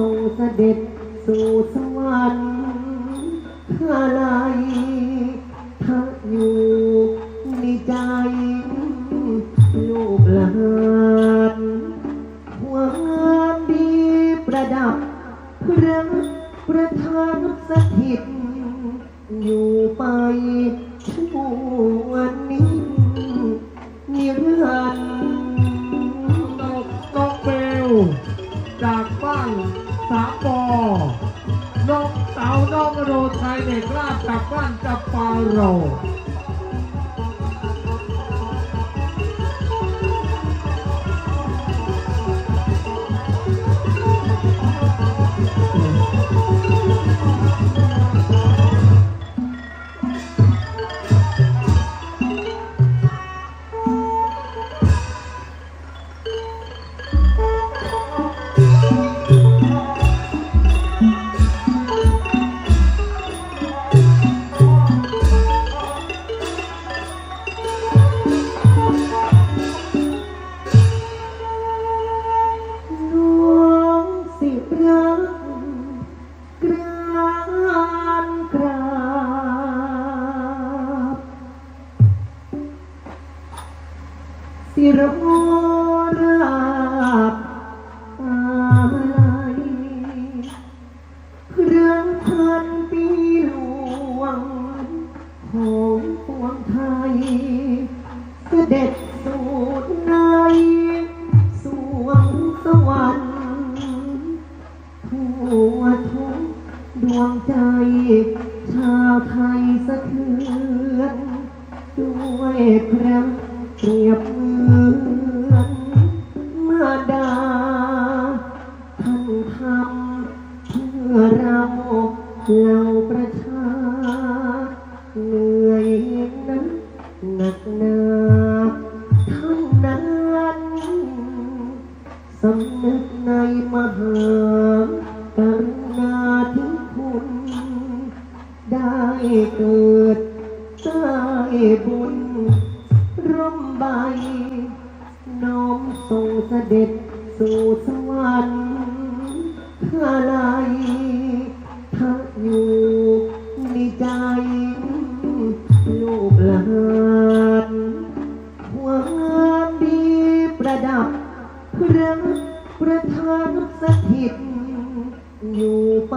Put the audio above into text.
ทรงเสด็จสู่สวรรค์อะไรถ้าอยู่ในใจ ลูกหลานความดีประดับพระประธานสถิต อยู่ไปชั่วนิดนิรันดร์นกนกเบลจากบ้าน สามปอนกเต๋าน้องโรไทยเด็กลาดจากบ้านจับปาโรน้ สิรโมราบอะไรเครื่องพันปีหลวงของปวงไทย เสด็จสู่ในสวงสวรรค์ทั่วทุกดวงใจ ชาวไทยสะเทือนด้วยพระ เปรียบเหมือนมาดา ท่านทำเพื่อเราเราประชา เหนื่อยนั้นหนักหนาทั้งนั้นสำนึกในมหากรุณาธิคุณ ได้เกิดได้บุญ ร่มใบ น้อมทรงเสด็จสู่สวรรค์อะไรถ้าอยู่ในใจ ลูกหลานความดีประดับพระประธานสถิต อยู่ไป